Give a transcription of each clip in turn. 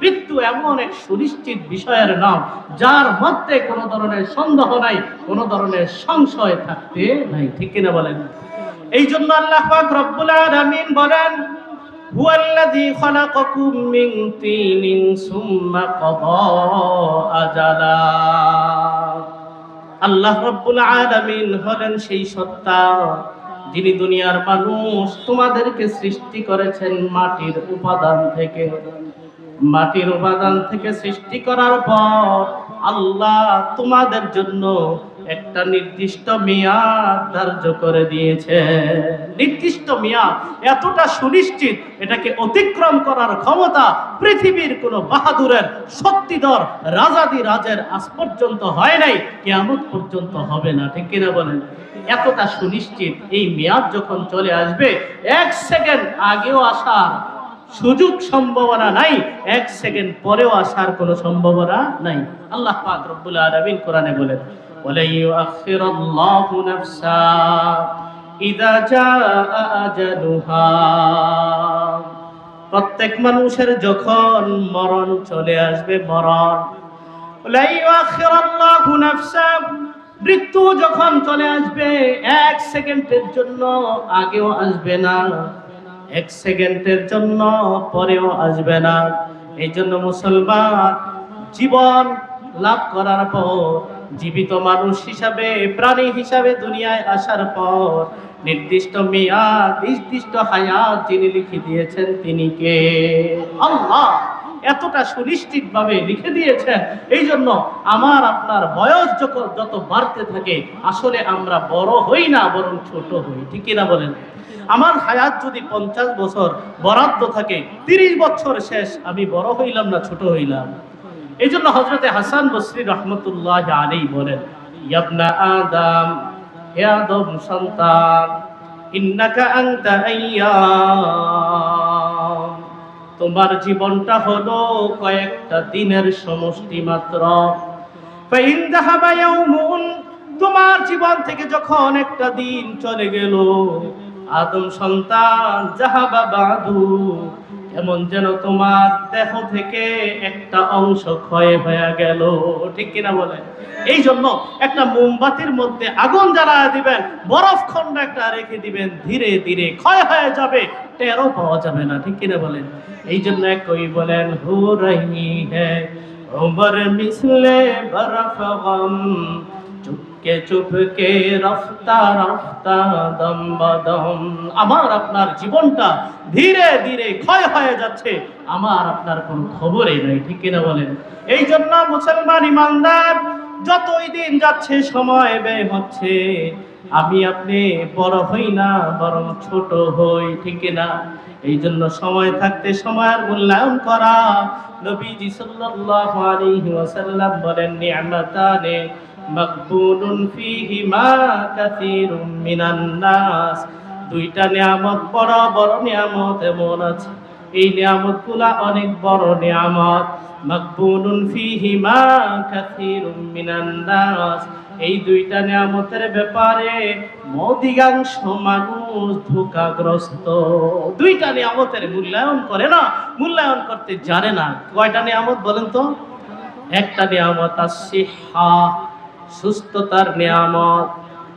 মৃত্যু এমন এক সুনিশ্চিত বিষয়ের নাম, যার মধ্যে কোনো ধরনের সন্দেহ নাই, কোনো ধরনের সংশয় থাকতে নাই। ঠিক কিনা বলেন? এই জন্য আল্লাহ পাক রব্বুল আলামিন বলেন, হুয়াল্লাযী খালাকাকুম সুম্মা ক্বাদা আজালা। আল্লাহ রব্বুল আলামিন হলেন সেই সত্তা, যিনি দুনিয়ার মানুষ তোমাদেরকে সৃষ্টি করেছেন মাটির উপাদান থেকে। মাটির উপাদান থেকে সৃষ্টি করার পর আল্লাহ তোমাদের জন্য একটা নির্দিষ্ট মেয়াদ ধার্য করে দিয়েছে। নির্দিষ্ট মেয়াদ এতটা সুনিশ্চিত, এটাকে অতিক্রম করার ক্ষমতা পৃথিবীর কোনো বাহাদুরের শক্তিধর রাজাদি রাজের আজ পর্যন্ত হয় নাই কেমন পর্যন্ত হবে না, ঠিক কিনা বলেন? এতটা সুনিশ্চিত এই মেয়াদ যখন চলে আসবে, এক সেকেন্ড আগেও আসার সুযোগ সম্ভাবনা নাই, এক সেকেন্ড পরেও আসার কোনো সম্ভাবনা নাই। আল্লাহ পাক রব্বুল আলামিন কোরআনে বলেন ওয়ালা ইউআখিরাল্লাহু নাফসা ইযা জাআ আজালুহা। প্রত্যেক মানুষের যখন মরণ চলে আসবে, মরণ মৃত্যু যখন চলে আসবে, এক সেকেন্ডের জন্য আগেও আসবে না। এক সেকেন্ডের জন্য পরেও আসবে না। এই জন্য মুসলমান জীবন লাভ করার পর, জীবিত মানুষ হিসাবে, প্রাণী হিসাবে দুনিয়ায় আসার পর, নির্দিষ্ট মেয়াদ, নির্দিষ্ট হায়াত যিনি লিখে দিয়েছেন তিনি কে? আল্লাহ! এতটা সুনিশ্চিত ভাবে লিখে দিয়েছেন। এই জন্য আমার, আপনার বয়স যখন যত বাড়তে থাকে, আসলে আমরা বড় হই না, বরং ছোট হই। ঠিক না বলেন? আমার হায়াত যদি পঞ্চাশ বছর বরাদ্দ থাকে, তিরিশ বছর শেষ, আমি বড় হইলাম না ছোট হইলাম? এই জন্য হজরতে হাসান বসরি রহমতুল্লাহ আলী বলেন তোমার জীবনটা হলো কয়েকটা দিনের সমষ্টি মাত্র। তোমার জীবন থেকে যখন একটা দিন চলে গেল আদম সন্তান যাহাবা বাদু এমন যেন তোমার দেহ থেকে একটা অংশ ক্ষয় হয়ে গেল। ঠিক কিনা বলে? এই জন্য একটা মোমবাতির মধ্যে আগুন জ্বালা দিবেন, বরফ খন্ড একটা রেখে দিবেন, ধীরে ধীরে ক্ষয় হয়ে যাবে, টেরও পাওয়া যাবে না, ঠিক কিনা বলেন এই জন্য কই বলেন হু রহি হ্যাঁ উমর মিসলে বরফ গম চুপকে চুপকে রফতা রফতা দম বদম আমার আপনার জীবনটা ধীরে ধীরে ক্ষয় হয়ে যাচ্ছে। আমার আপনার কোনো খবরই নাই, ঠিক কিনা বলেন? এই জন্য মুসলমান ইমানদার, যতই দিন যাচ্ছে, সময় ব্যয় হচ্ছে। আমি আপনি বড় হই না, বরং ছোট হই, ঠিক না এই জন্য সময় থাকতে সময়ের মূল্যায়ন করা। নবীজি সাল্লাল্লাহু আলাইহি ওয়াসাল্লাম বলেন নি'মাতানে মাকবুলুন ফীহিমা কাসীরুম মিনান নাস। দুইটা নিয়ামত, বড় বড় নিয়ামত এমন আছে। এই নিয়ামতগুলা অনেক বড় নিয়ামত। মাকবুলুন ফীহিমা কাসীরুম মিনান নাস। এই দুইটা নিয়ামতের ব্যাপারে অধিকাংশ মানুষ ধোকাগ্রস্ত। দুইটা নিয়ামতের মূল্যায়ন করে না, মূল্যায়ন করতে জানে না। কয়টা নিয়ামত বলেন তো? একটা নিয়ামত আসিহা সুস্থতার নিয়ামত।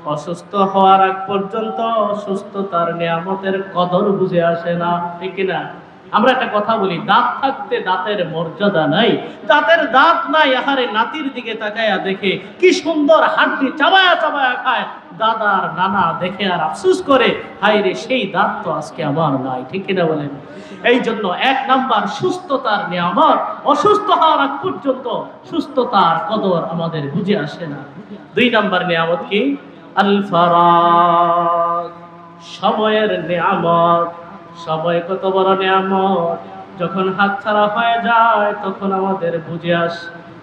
অসুস্থ হওয়ার আগ পর্যন্ত সুস্থতার নিয়ামতের কদর বুঝে আসে না ঠিক না আমরা একটা কথা বলি, দাঁত থাকতে দাঁতের মর্যাদা নাই। দাঁতের দাঁত নাই, আহারে নাতির দিকে তাকায়া দেখে কি সুন্দর হাড্ডি চাবায়া চাবায়া খায়। দাদার নানা দেখে আর আফসুস করে হাই রে, সেই দাঁত তো আজকে আমার নাই, ঠিক কিনা বলেন? এই জন্য এক নাম্বার সুস্থতার নিয়ামত, অসুস্থ হওয়ার আগ পর্যন্ত সুস্থতার কদর আমাদের বুঝে আসে না। দুই নাম্বার নিয়ামত কি? আল ফারাগ সময়ের নিয়ামত। সবাই কত বড় নিয়ামত। যখন হাত ছাড়া হয়ে যায়, তখন আমাদের বুঝে আস।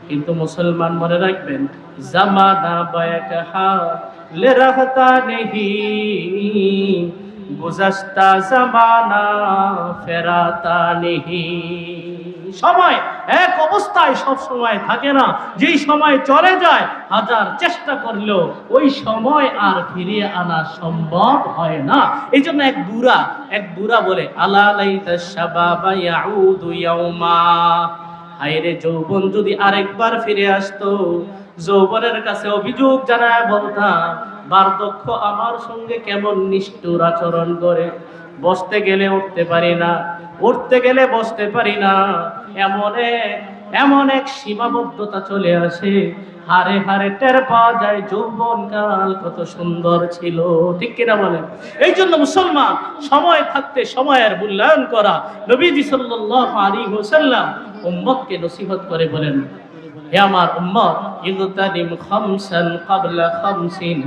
কিন্তু মুসলমান মনে রাখবেন, জামানা বায়কা লে রাখতা নেহি গুজাস্তা জামানা ফেরাতা নেহি সময়! এক অবস্থায় সব সময় থাকে না। যেই সময় চলে যায়, হাজার চেষ্টা করলেও ওই সময় আর ফিরিয়ে আনা সম্ভব হয় না। এই জন্য এক বুড়া এক বুড়া বলে, আলা লাইতা হায়রে যৌবন যদি আরেকবার ফিরে আসতো, যৌবনের কাছে অভিযোগ জানায় বলতাম, বার্ধক্য আমার সঙ্গে কেমন নিষ্ঠুর আচরণ করে, বসতে গেলে উঠতে পারি না। উঠতে গেলে বসতে পারি না। এমন এক এমন এক সীমাবদ্ধতা চলে আসে। হারে হারে টের পাওয়া যায়, যৌবন কাল কত সুন্দর ছিল। ঠিক কিনা বলেন? এই জন্য মুসলমান সময় থাকতে সময়ের মূল্যায়ন করা নবীজি সাল্লাল্লাহু আলাইহি ওয়াসাল্লাম উম্মতকে নসিহত করে বলেন, হে আমার উম্মত ইগতানিম খামসান ক্বাবলা খামসিন।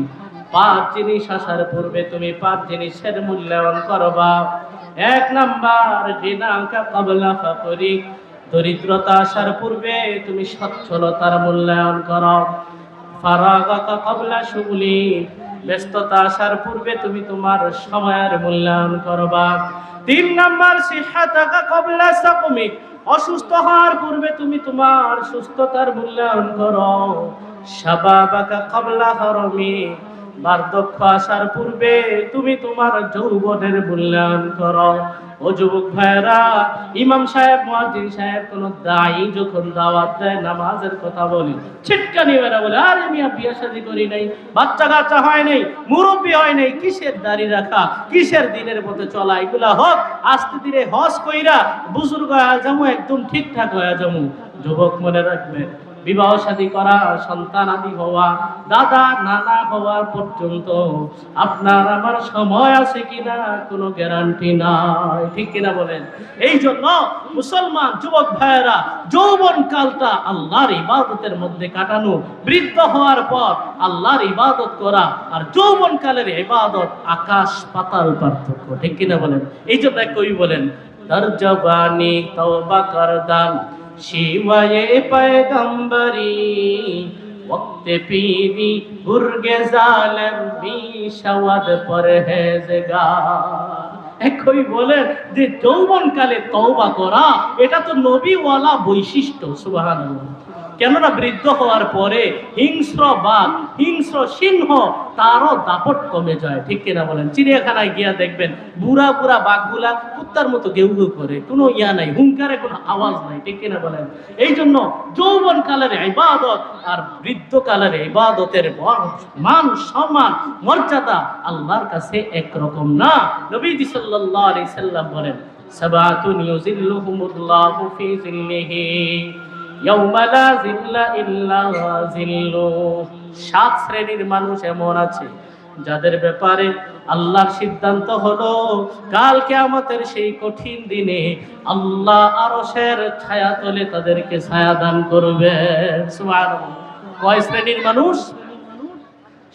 পাঁচ জিনিস আসার পূর্বে তুমি পাঁচ জিনিসের মূল্যায়ন করবা। এক নাম্বার জিনাকা ক্বাবলা ফাকরি। দরিদ্রতা আসার পূর্বে তুমি সচ্ছলতার মূল্যায়ন করো। ফারাগাকা ক্বাবলা শুগলি ব্যস্ততা আসার পূর্বে তুমি তোমার সময়ের মূল্যায়ন করবা। তিন নাম্বার, সিহাতাকা ক্বাবলা সাকমিক অসুস্থ হওয়ার পূর্বে তুমি তোমার সুস্থতার মূল্যায়ন করো। শাবাবাকা ক্বাবলা হারমি। বার্ধক্য আসার পূর্বে তুমি তোমার যৌবনের মূল্যায়ন করো। ও যুবক ভাইরা ইমাম সাহেব, মুয়াজ্জিন সাহেব কোন দায়ী যখন দাওয়াত দেয়, নামাজের কথা বলি, ছিটকানি বেড়া বলে, আরে মিয়া, বিয়ে শাদী করি নাই বাচ্চা কাচ্চা হয় নাই, মুরব্বী হয় নাই, কিসের দাড়ি রাখা, কিসের দিনের পথে চলা, এগুলা হোক, আস্তে ধীরে হজ কইরা, বুজুর্গ হয়ে যাব একদম ঠিকঠাক হয়ে যাব। যুবক মনে রাখবেন বিবাহ শাদী করা, সন্তান আদি হওয়া, দাদা, নানা হওয়া পর্যন্ত আপনার আমার সময় আছে কিনা কোনো গ্যারান্টি নাই। ঠিক কিনা বলেন? এই জন্য মুসলমান যুবক ভাইয়েরা, যৌবন কালটা আল্লাহর ইবাদতের মধ্যে কাটানো, বৃদ্ধ হওয়ার পর আল্লাহর ইবাদত করা আর যৌবন কালের ইবাদত আকাশ পাতাল পার্থক্য। ঠিক কিনা বলেন? এই জন্য কবি বলেন, দর জবানি তওবা করদান शिवाय पैगंबरी वक्त पीरी गुर्गे जालम भी शवद পরহেজগার একই বলে যে যৌবন কালে তওবা করা এটা তো নবীওয়ালা বৈশিষ্ট্য সুবহানাল্লাহ কেননা বৃদ্ধ হওয়ার পরে হিংস্র বাঘ, হিংস্র সিংহ, তারও দাপট কমে যায়। ঠিক কিনা বলেন? চিড়িয়াখানায় গিয়া দেখবেন বুড়া বুড়া বাঘগুলা কুত্তার মতো গেউ গেউ করে। কোনো ইয়া নাই, হুঙ্কারে কোনো আওয়াজ নাই। ঠিক কিনা বলেন? এই জন্য যৌবন কালের ইবাদত আর বৃদ্ধ কালের ইবাদতের মান সম্মান, মর্যাদা আল্লাহর কাছে একরকম না। আলাইহি সাল্লাম বলেন, সাবাতুন ইউজিল্লুহুমুল্লাহু ফি জিল্লিহি সাত শ্রেণির মানুষ এমন আছে, যাদের ব্যাপারে আল্লাহর সিদ্ধান্ত হলো, কাল কিয়ামতের সেই কঠিন দিনে আল্লাহ আরশের ছায়া তলে তাদেরকে ছায়া দান করবে। কয় শ্রেণির মানুষ?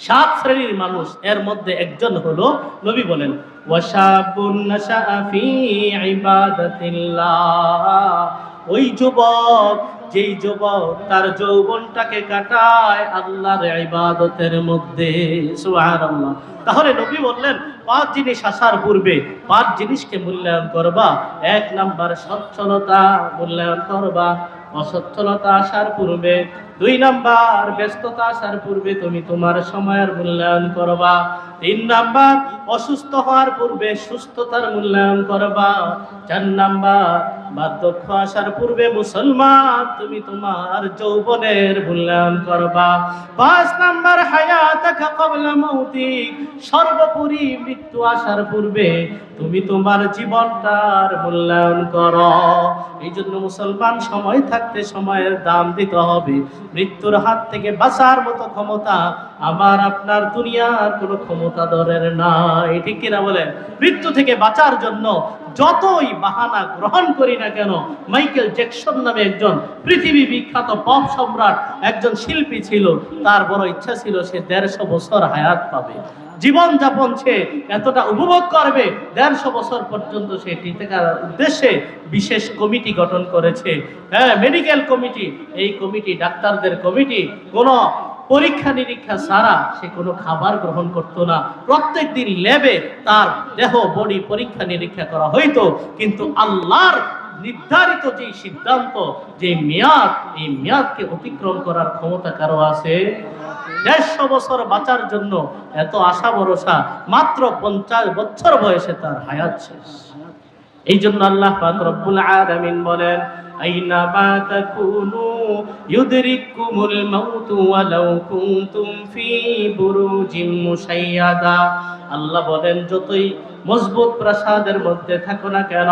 সাত শ্রেণির মানুষ। এর মধ্যে একজন হলো নবী বলেন, ওয়াশাবুন নাশাআ ফি ইবাদাতিল্লাহ। ওই যুবক, যেই যুবক তার যৌবনটাকে কাটায় আল্লাহর ইবাদতের মধ্যে। সুবহানাল্লাহ। তাহলে নবী বললেন, পাঁচ জিনিস আসার পূর্বে পাঁচ জিনিসকে মূল্যায়ন করবা। এক নাম্বার সচ্ছলতা মূল্যায়ন করবা। অসচ্ছলতা আসার পূর্বে দুই নাম্বার, ব্যস্ততা আসার পূর্বে তুমি তোমার সময়ের মূল্যায়ন করবা। তিন নাম্বার, অসুস্থ হওয়ার পূর্বে সুস্থতার মূল্যায়ন করবা। চার নাম্বার, বার্ধক্য আসার পূর্বে মুসলমান তুমি তোমার যৌবনের মূল্যায়ন করবা। পাঁচ নাম্বার, হায়াতাকা ক্বাবলা মাউতিক সর্বোপরি মৃত্যু আসার পূর্বে তুমি তোমার জীবনটার মূল্যায়ন করো। এই জন্য মুসলমান সময় থাকতে সময়ের দাম দিতে হবে। মৃত্যুর হাত থেকে বাঁচার মতো ক্ষমতা আমার আপনার দুনিয়ার কোনো ক্ষমতা ধরের নাই। ঠিক কিনা বলেন? মৃত্যু থেকে বাঁচার জন্য যতই বাহানা গ্রহণ করি না কেন, মাইকেল জ্যাকসন নামে একজন পৃথিবী বিখ্যাত পপ সম্রাট, একজন শিল্পী ছিল, তার বড় ইচ্ছা ছিল সে দেড়শো বছর হায়াত পাবে। জীবন যাপন সে এতটা উপভোগ করবে, দেড়শো বছর পর্যন্ত সে টিকে থাকার উদ্দেশ্যে বিশেষ কমিটি গঠন করেছে। হ্যাঁ মেডিকেল কমিটি, এই কমিটি, ডাক্তারদের কমিটি, কোনো পরীক্ষা নিরীক্ষা ছাড়া সে কোনো খাবার গ্রহণ করত না। প্রত্যেক দিন ল্যাবে তার দেহ, বডি পরীক্ষা নিরীক্ষা করা হইতো, কিন্তু আল্লাহর নির্ধারিত যে সিদ্ধান্ত যে মেয়াদ, এই মেয়াদকে অতিক্রম করার ক্ষমতা কারও আছে? দেড়শো বছর বাঁচার জন্য এত আশা ভরসা, মাত্র পঞ্চাশ বছর বয়সে তার হায়াত শেষ। এই জন্য আল্লাহ বলেন আইনামা تكونوا يدرككم الموت ولو كنتم في بروج মুশাইয়াদা। আল্লাহ বলেন, যতই মজবুত প্রাসাদের মধ্যে থাকো না কেন,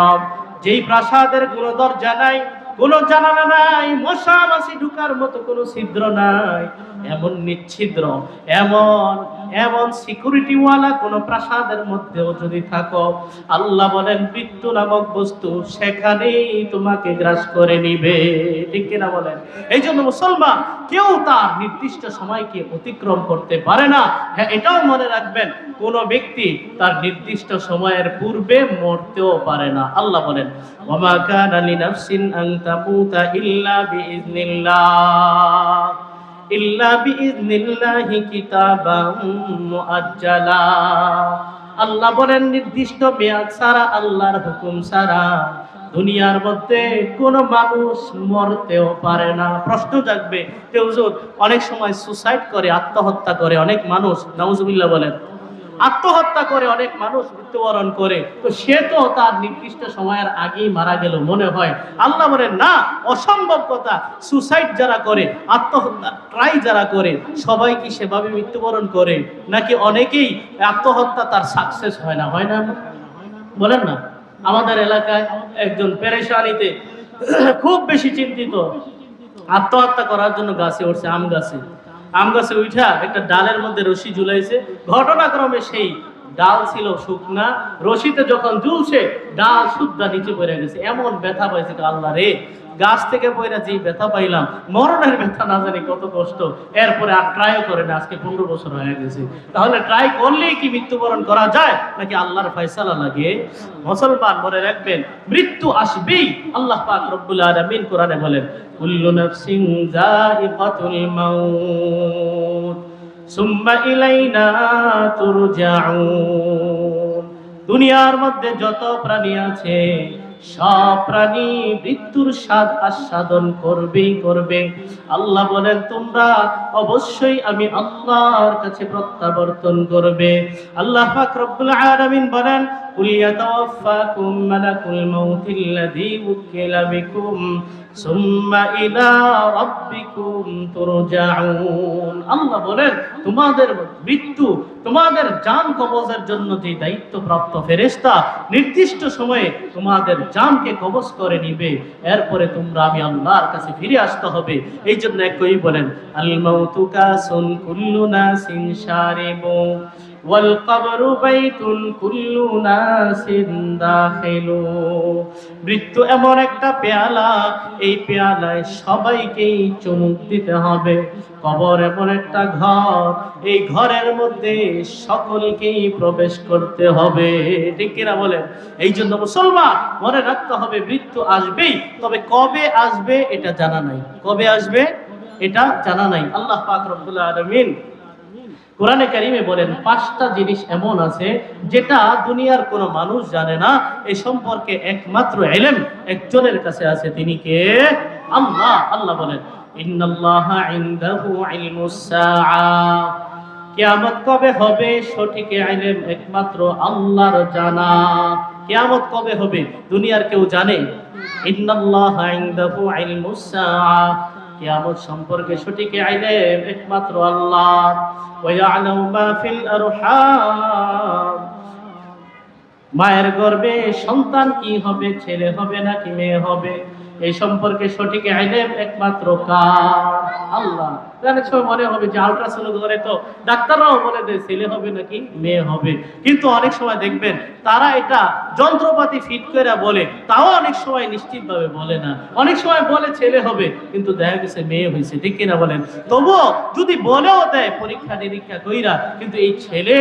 যেই প্রাসাদের কোনো দরজা নাই কোনো জানালা নাই মশা মাছি ঢুকার মতো কোনো ছিদ্র নাই। এমন নিচ্ছিদ্র, এমন এমন সিকিউরিটি ওয়ালা কোন প্রাসাদের মধ্যেও যদি থাকো, আল্লাহ বলেন, মৃত্যু নামক বস্তু সেখানেই তোমাকে গ্রাস করে নিবে। ঠিক কিনা বলেন? এই জন্য মুসলমান, কেউ তার নির্দিষ্ট সময়কে অতিক্রম করতে পারে না। হ্যাঁ এটাও মনে রাখবেন, কোন ব্যক্তি তার নির্দিষ্ট সময়ের পূর্বে মরতেও পারে না। আল্লাহ বলেন ওমা কানা লিনাফসিন تموت إلا بإذن الله إلا بإذن الله كتابا مؤجلا আল্লাহ বলেন, নির্দিষ্ট মেয়াদ সারা আল্লাহর হুকুম সারা দুনিয়ার মধ্যে কোন মানুষ মরতেও পারে না। প্রশ্ন জাগবে, কেউ অনেক সময় সুসাইড করে, আত্মহত্যা করে, অনেক মানুষ, নাউজুবিল্লাহ বলেন আত্মহত্যা করে অনেক মানুষ মৃত্যুবরণ করে, তো সে তো তার নির্দিষ্ট সময়ের আগেই মারা গেল মনে হয়। আল্লাহ বলেন, না, অসম্ভব কথা। সুসাইড যারা করে, আত্মহত্যা ট্রাই যারা করে, সবাই কি সেভাবে মৃত্যুবরণ করে? নাকি অনেকেই আত্মহত্যা তার সাকসেস হয় না হয় না। বলেন না। আমাদের এলাকায় একজন পেরেশানিতে খুব বেশি চিন্তিত। আত্মহত্যা করার জন্য গাছে উঠছে, আম গাছে। আম গাছে উঠা একটা ডালের মধ্যে রশি ঝুলাইছে। ঘটনাক্রমে সেই ডাল ছিল শুকনা। রশিতে যখন ঝুলছে, ডাল শুদ্ধা নিচে পড়ে গেছে। এমন ব্যথা পাইছে আল্লাহ রে। গাছ থেকে পয়রা যে ব্যথা পাইলাম, মরণের ব্যথা না জানি কত কষ্ট। এরপরে আর ট্রাইও করে না আজকে পনেরো বছর হয়ে গেছে। তাহলে ট্রাই করলেই কি মৃত্যুবরণ করা যায়? নাকি আল্লাহর ফয়সালা লাগে? মুসলমান মনে রাখবেন, মৃত্যু আসবেই। আল্লাহ পাক রব্বুল আলামিন কোরআনে বলেন, কুল্লু নাফসিন যায়িকাতুল মাউত, সুম্মা ইলাইনা তুরজাউন। দুনিয়ার মধ্যে যত প্রাণী আছে সব প্রাণী মৃত্যুর স্বাদ আস্বাদন করবেই করবে আল্লাহ বলেন তোমরা অবশ্যই আমি আল্লাহর কাছে প্রত্যাবর্তন করবে আল্লাহ পাক রব্বুল আলামিন বলেন قل يتوفاكم ملك الموت الذي وكل بكم ثم إلى ربكم ترجعون আল্লাহ বলেন তোমাদের মৃত্যু তোমাদের জান কবজের জন্য যে দায়িত্বপ্রাপ্ত ফেরেস্তা নির্দিষ্ট সময়ে তোমাদের জানকে কবজ করে নিবে, এরপরে তোমরা আমি আল্লাহর কাছে ফিরে আসতে হবে। এই জন্য একই বলেন আল তুকা সুন কুল্লু নাসিন শারিবু কবরু বাইতুন কুল্লু নাসিন দাখিলু মৃত্যু এমন একটা পেয়ালা, এই পেয়ালায় সবাইকেই চুমুক দিতে হবে। কবর এমন একটা ঘর, এই ঘরের মধ্যে সকলকেই প্রবেশ করতে হবে। ঠিক কিনা বলেন? এই জন্য মুসলমান মনে রাখতে হবে, মৃত্যু আসবেই। তবে কবে আসবে এটা জানা নাই। কবে আসবে? এটা জানা নাই। আল্লাহ পাক রব্বুল আলামিন কোরআনে কারিমে বলেন, পাঁচটা জিনিস এমন আছে যেটা দুনিয়ার কোনো মানুষ জানে না। এই সম্পর্কে একমাত্র এলেম একজনের কাছে আছে, তিনি কে? আল্লাহ। আল্লাহ বলেন কিয়ামত কবে হবে? সঠিক ইলম একমাত্র আল্লাহর জানা। কিয়ামত কবে হবে? দুনিয়ার কেউ জানে? ইন্নাল্লাহা ইনদাহু ইলমুস সাআ। কিয়ামত সম্পর্কে সঠিক আইলেম একমাত্র আল্লাহ। ওয়া ইয়ালামু মা ফিল আরহাম। মায়ের গর্ভে সন্তান কি হবে, ছেলে হবে নাকি মেয়ে হবে? এই সম্পর্কে সঠিক আইলেম একমাত্র কার আল্লাহ। অনেক সময় মনে হবে যে আল্ট্রাসাউন্ড করে তো ডাক্তাররাও বলে দেয়, ছেলে হবে নাকি মেয়ে হবে। কিন্তু অনেক সময় দেখবেন, তারা এটা যন্ত্রপাতি ফিট করে বলে, তাও অনেক সময় নিশ্চিতভাবে বলে না। অনেক সময় বলে ছেলে হবে, কিন্তু দেখা গেছে মেয়ে হয়েছে ঠিক কিনা বলেন? তবুও যদি বলেও দেয়, পরীক্ষা নিরীক্ষা কইরা, কিন্তু এই ছেলে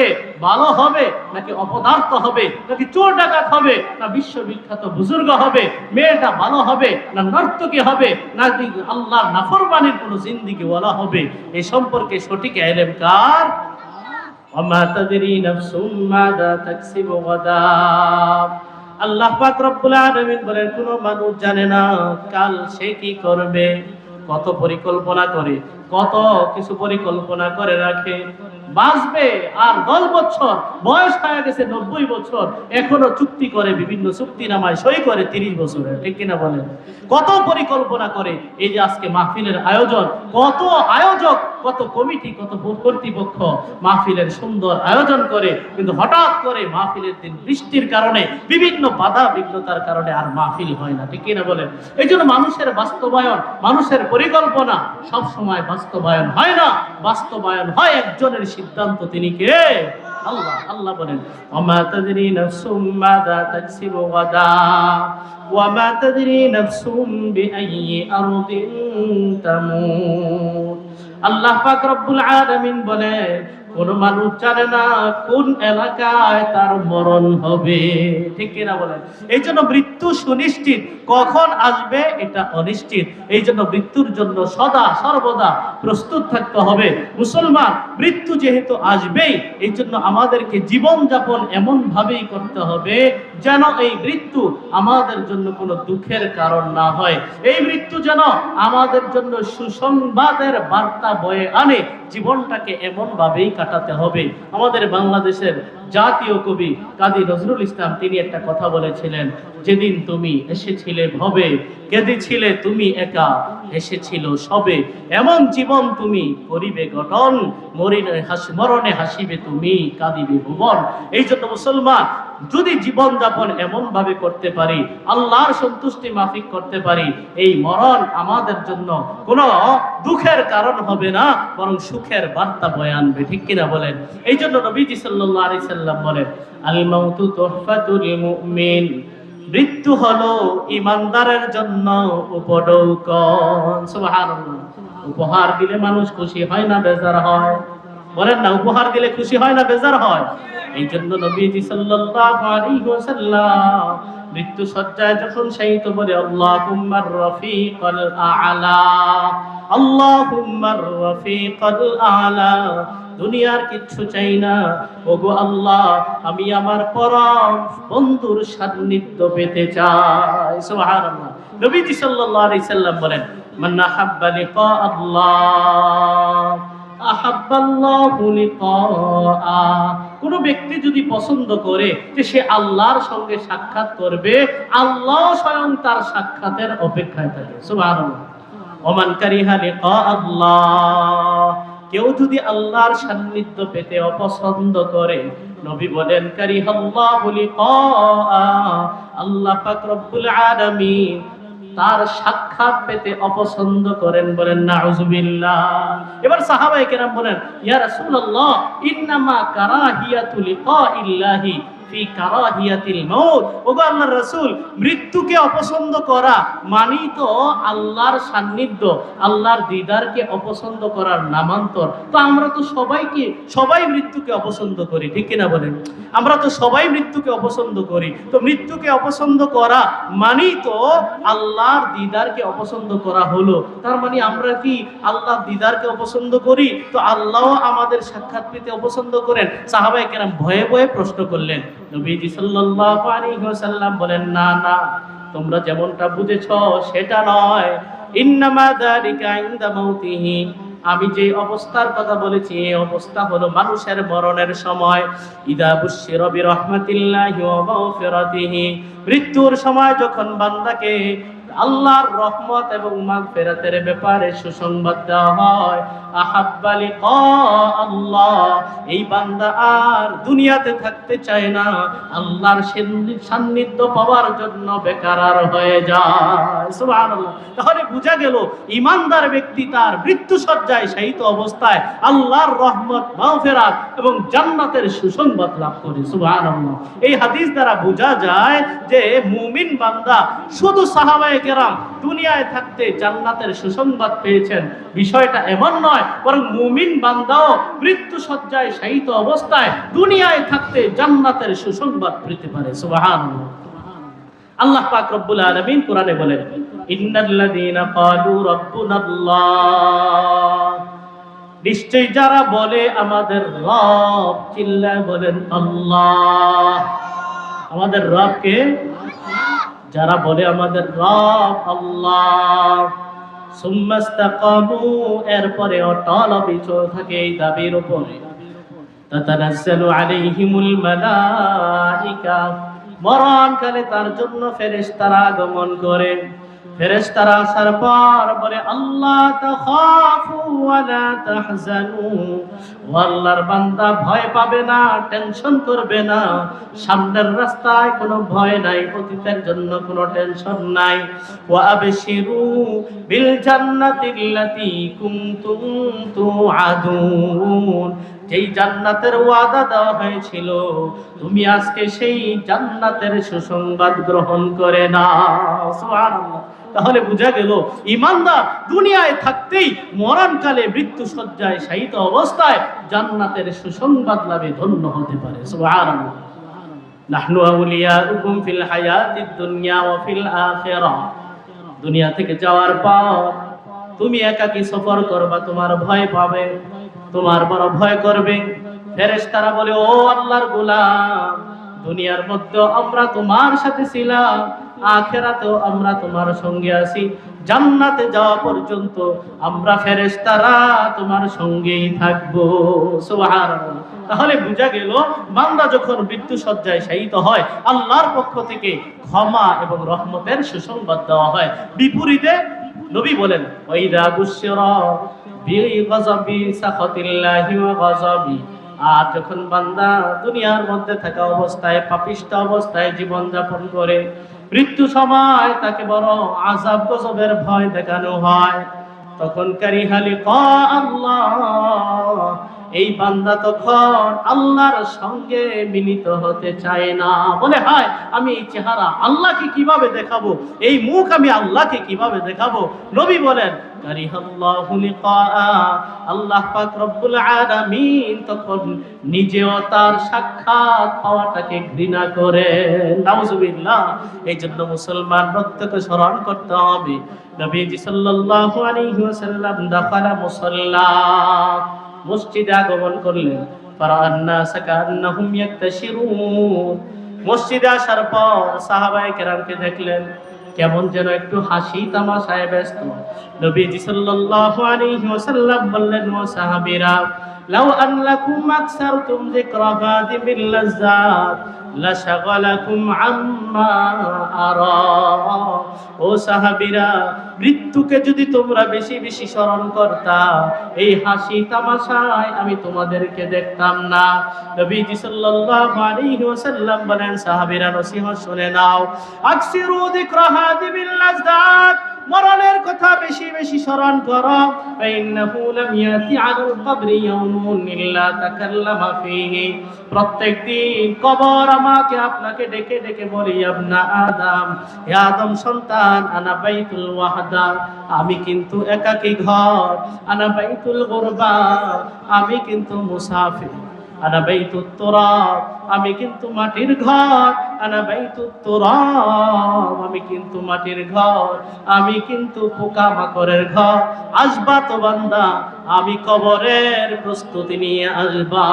ভালো হবে নাকি অপদার্থ হবে, নাকি চোর ডাকাত হবে, না বিশ্ববিখ্যাত বুজুর্গ হবে, মেয়েটা ভালো হবে না নর্তকী হবে, না আল্লাহ নাফরবানির কোন জিন্দিকে বলা হবে। এই সম্পর্কে সঠিক এলেম কার? আল্লাহ বলেন, কোনো মানুষ জানে না কাল সে কি করবে, কত পরিকল্পনা করে। কত কিছু পরিকল্পনা করে রাখে। বাঁচবে আর দশ বছর, বয়স হয়ে গেছে নব্বই বছর, এখনও চুক্তি করে বিভিন্ন চুক্তি নামায় সই করে তিরিশ বছরের, ঠিক কিনা বলেন? কত পরিকল্পনা করে, এই যে আজকে মাহফিলের আয়োজন, কত আয়োজক, কত কমিটি, কত কর্তৃপক্ষ মাহফিলের সুন্দর আয়োজন করে, কিন্তু হঠাৎ করে মাহফিলের দিন বৃষ্টির কারণে, বিভিন্ন বাধা বিঘ্নতার কারণে আর মাহফিল হয় না, ঠিক কিনা বলেন? এই জন্য মানুষের বাস্তবায়ন, মানুষের পরিকল্পনা সব সময় বাস্তবায়ন হয় না। বাস্তবায়ন হয় একজনের সিদ্ধান্ত তিনি কে? আল্লাহ। আল্লাহ বলেন, ওমা তাদরি নাফসুম মাযা তাকসিবু গাদা ওয়ামা তাদরি নাফসুম বিআইয়ি আরদিন তামুত। আল্লাহ পাক রব্বুল আলামিন বলেন কোন মানুষ জানে না কোন এলাকায় তার মরণ হবে। ঠিক কিনা বলেন? এই জন্য মৃত্যু সুনিশ্চিত। কখন আসবে এটা অনিশ্চিত। এই জন্য মৃত্যুর জন্য সদা সর্বদা প্রস্তুত থাকতে হবে। মুসলমান, মৃত্যু যেহেতু আসবেই, এই জন্য আমাদেরকে জীবন যাপন এমন ভাবেই করতে হবে যেন এই মৃত্যু আমাদের জন্য কোনো দুঃখের কারণ না হয়। এই মৃত্যু যেন আমাদের জন্য সুসংবাদের বার্তা বয়ে আনে। জীবনটাকে এমন ভাবেই কাটাতে হবে। আমাদের বাংলাদেশের জাতীয় কবি কাজী নজরুল ইসলাম, তিনি একটা কথা বলেছিলেন, যেদিন তুমি এসেছিলে ভবে, কেঁদেছিলে তুমি একা এসেছিল সবে। এমন জীবন তুমি করিবে গঠন, মরিনে হাসি, মরণে হাসিবে তুমি, কাঁদিবে ভুবন। এই জন্য মুসলমান যদি জীবন যাপন এমন ভাবে করতে পারি, আল্লাহর সন্তুষ্টি মাফিক করতে পারি, এই মরণ আমাদের জন্য কোনো দুঃখের কারণ হবে না, বরং সুখের বার্তা বয়ে আনবে। ঠিক কিনা বলেন? এই জন্য নবীজি আলাইহি সাল্লাম বলেন মৃত্যু হলো ইমানদারের জন্য উপহার দিলে মানুষ খুশি হয় না, বেজার হয়। বলেন না, উপহার দিলে খুশি হয় না, বেজার হয়? এই জন্য নবীজি সাল্লাল্লাহু আলাইহি ওয়াসাল্লাম মৃত্যু সজ্জায় যখন শায়িত বলে, আল্লাহুম্মার রফিকাল আ'লা, আল্লাহুম্মার রফিকাল আ'লা, দুনিয়ার কিচ্ছু চাই না। ওগো আল্লাহ, আমি আমার পরম বন্ধুর সান্নিধ্য পেতে চাই। সুবহানাল্লাহ। নবীজি সাল্লাল্লাহু আলাইহি সাল্লাম বলেন, মান আহাব্বা লিকা আল্লাহ, আহাব্বাল্লাহু লিকাআ কোন ব্যক্তি যদি পছন্দ করে যে সে আল্লাহর সঙ্গে সাক্ষাৎ করবে, আল্লাহ স্বয়ং তার সাক্ষাতের অপেক্ষায় থাকে। ওমান কারিহা আল্লাহ। কেউ যদি আল্লাহর সান্নিধ্য পেতে অপছন্দ করে, নবী বলেন, কারিহাল্লাহু লিকাআ আল্লাহ পাক রব্বুল আলামিন তার সাক্ষাৎ পেতে অপছন্দ করেন বলেন, নাউজুবিল্লাহ। এবার সাহাবাই কেরাম বলেন, ইয়া রাসূলুল্লাহ, ইন্নামা কারাহিয়াতু লিকাইল্লাহি ফি কারাহিয়াতিল মাউত। ওগো আল্লাহর রাসূল, মৃত্যুকে অপছন্দ করা মানি তো আল্লাহর সান্নিধ্য, আল্লাহর দিদারকে অপছন্দ করার নামান্তর। তো আমরা তো সবাইকে, সবাই মৃত্যুকে অপছন্দ করি, ঠিক কিনা বলেন? আমরা তো সবাই মৃত্যুকে অপছন্দ করি। তো মৃত্যুকে অপছন্দ করা মানি তো আল্লাহর দিদারকে অপছন্দ করা হলো। তার মানে আমরা কি আল্লাহর দিদারকে অপছন্দ করি? তো আল্লাহ আমাদের সাক্ষাৎ পেতে অপছন্দ করেন। সাহাবাই কেরাম ভয়ে ভয়ে প্রশ্ন করলেন নবীজি সাল্লাল্লাহু আলাইহি ওয়াসাল্লাম বলেন, না না, তোমরা যেমনটা বুঝেছ সেটা নয়। ইন্নামা যালিকা ইনদা মাউতিহি। আমি যে অবস্থার কথা বলেছি, এই অবস্থা হলো মানুষের মরণের সময়। ইদা বুশির বিরহমাতিল্লাহি ওয়া মাগফিরাতিহি। মৃত্যুর সময় যখন বান্দাকে আল্লাহর রহমত এবং মাগফিরাতের ব্যাপারে সুসংবাদ দেওয়া হয়। আহাব্বা লিকা আল্লাহ, এই বান্দা আর দুনিয়াতে থাকতে চায় না। আল্লাহর সান্নিধ্য পাওয়ার জন্য বেকার আর হয়ে যায়। তাহলে বোঝা গেল, ইমানদার ব্যক্তি তার মৃত্যু সজ্জায় শায়িত অবস্থায় আল্লাহর রহমত, মাগফিরাত এবং জান্নাতের সুসংবাদ লাভ করে। সুবহানাল্লাহ। এই হাদিস দ্বারা বোঝা যায় যে মুমিন বান্দা শুধু সাহাবায়ে কেরাম দুনিয়ায় থাকতে জান্নাতের সুসংবাদ পেয়েছেন। বিষয়টা এমন নয়, বরং মুমিন বান্দাও অবস্থায় দুনিয়ায় থাকতে জান্নাতের সুসংবাদ পেতে পারে। সুবহানাল্লাহ। আল্লাহ পাক রব্বুল কোরআনে বলেন নিশ্চয় যারা বলে আমাদের রব চিল্লায় বলেন, আল্লাহ। আমাদের রবকে যারা বলে আমাদের আল্লাহ এরপরে অটল অবিচল থাকে এই দাবির উপরে। মরণকালে তার জন্য ফেরেশতারা আগমন করে ফেরেশতারা আসার পর বলে, আল্লাহ তাখাফু ওয়ালা তাহজানু। ও আল্লাহর বান্দা, ভয় পাবে না, টেনশন করবে না। সামনের রাস্তায় কোনো ভয় নাই, অতীতের জন্য কোনো টেনশন নাই। ওয়া আবশিরু বিল জান্নাতিল্লাতী কুনতুম তুআদুন। যেই জান্নাতের ওয়াদা দেওয়া হয়েছিল, তুমি আজকে সেই জান্নাতের সুসংবাদ গ্রহণ করে না সুবহানাল্লাহ। তাহলে বোঝা গেল ইমানদার দুনিয়ায় থাকতেই মরণকালে মৃত্যু সজ্জায় শায়িত অবস্থায় জান্নাতের সুসংবাদ লাভে ধন্য হতে পারে। সুবহানাল্লাহ। নাহনু আউলিয়াউকুম ফিল দুনিয়া ওয়া ফিল দুনিয়া থেকে যাওয়ার পর তুমি একাকী সফর করবা, তোমার ভয় পাবে, তোমার বড় ভয় করবে। ফেরেশতারা বলে, ও আল্লাহর গোলাম দুনিয়ার মধ্যে আমরা তোমার সাথে ছিলাম, আখেরাতেও আমরা তোমার সঙ্গে আছি। জান্নাতে যাওয়া পর্যন্ত আমরা ফেরেশতারা তোমার সঙ্গেই থাকব। সুবহানাল্লাহ। তাহলে বোঝা গেল, বান্দা যখন মৃত্যু সজ্জায় শায়িত হয়, আল্লাহর পক্ষ থেকে ক্ষমা এবং রহমতের সুসংবাদ দেওয়া হয়। বিপরীতে নবী বলেন, ওয়াইদা বুশরা বিগযাবি সাখাতিল্লাহি ওয়া গযাবি। আর যখন বান্দা দুনিয়ার মধ্যে থাকা অবস্থায়, পাপিষ্ট অবস্থায় জীবন যাপন করে, মৃত্যু সময় তাকে বড় আজাব গজবের ভয় দেখানো হয়। তখন কারি হালি আল্লাহ এই বান্দা তখন আল্লাহর সঙ্গে মিলিত হতে চায় না। বলে, হায়, আমি এই চেহারা আল্লাহকে কীভাবে দেখাবো? এই মুখ আমি আল্লাহকে কীভাবে দেখাবো? নবী বলেন আল্লাহ তখন নিজেও তার ঘৃণা করে এই জন্য মুসলমান স্মরণ করতে হবে। সাল্লাল্লাহু আলাইহি ওয়াসাল্লাম দাখালা মুসাল্লা। মসজিদে আগমন করলেন মসজিদে আসার পর সাহাবাই কেরামকে দেখলেন, কেমন যেন একটু হাসি তামাশায় ব্যস্ত। নবীজি সাল্লাল্লাহু আলাইহি ওয়াসাল্লাম বললেন, ও সাহাবীরা লাউ আন্নাকুম আকসারতুম যিকরা ফাদিমিল লাজ্জাত, লাশাগালাকুম আম্মা আরা। ও সাহাবীরা, মৃত্যুকে যদি তোমরা বেশি বেশি স্মরণ করতা, এই হাসি তামাশায় আমি তোমাদেরকে দেখতাম না। নবীজি সাল্লাল্লাহু আলাইহি ওয়াসাল্লাম বলেন, সাহাবীরা নসিহত শুনে নাও, আকসিরু যিকরা হাদিমিল লাজ্জাত। মরণের কথা বেশি বেশি স্মরণ করো। ফাইন্নাহু লাম ইয়াতি আলাল কবরি ইয়াউমুন ইল্লা তাকাল্লামা ফীহি। প্রত্যেকদিন কবর আমাকে আপনাকে ডেকে ডেকে বলি আপনা আদম, হে আদম সন্তান, আনা বাইতুল ওয়াহদা। আমি কিন্তু একাকী ঘর, আনা বাইতুল গুরবা। আমি কিন্তু মুসাফির, আনা বাইতুত তুরাব। আমি কিন্তু মাটির ঘর, আনা বাইতুত তুরাব আমি কিন্তু মাটির ঘর, আমি কিন্তু পোকা মাকড়ের ঘর। আসবা তো বান্দা, আমি কবরের প্রস্তুতি নিয়ে আসবা।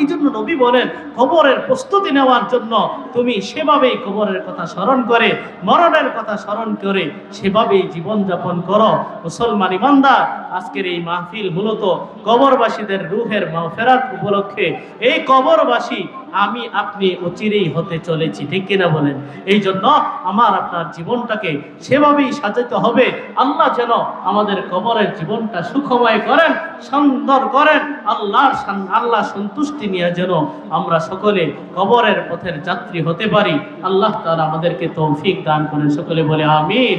এই জন্য নবী বলেন, কবরের প্রস্তুতি নেওয়ার জন্য তুমি সেভাবেই কবরের কথা স্মরণ করে, মরণের কথা স্মরণ করে সেভাবেই জীবন যাপন করো। মুসলমান ইমানদার, আজকের এই মাহফিল মূলত কবরবাসীদের রুহের মাহফেরাত উপলক্ষে। এই কবরবাসী আমি, আপনি অচিরেই হতে চলেছি, ঠিক কিনা বলেন? এই জন্য আমার আপনার জীবনটাকে সেভাবেই সাজাতে হবে। আল্লাহ যেন আমাদের কবরের জীবনটা সুখময় করেন, সুন্দর করেন, আল্লাহর আল্লাহ সন্তুষ্টি নিয়ে যেন আমরা সকলে কবরের পথের যাত্রী হতে পারি। আল্লাহ তাআলা আমাদেরকে তৌফিক দান করেন, সকলে বলে আমিন।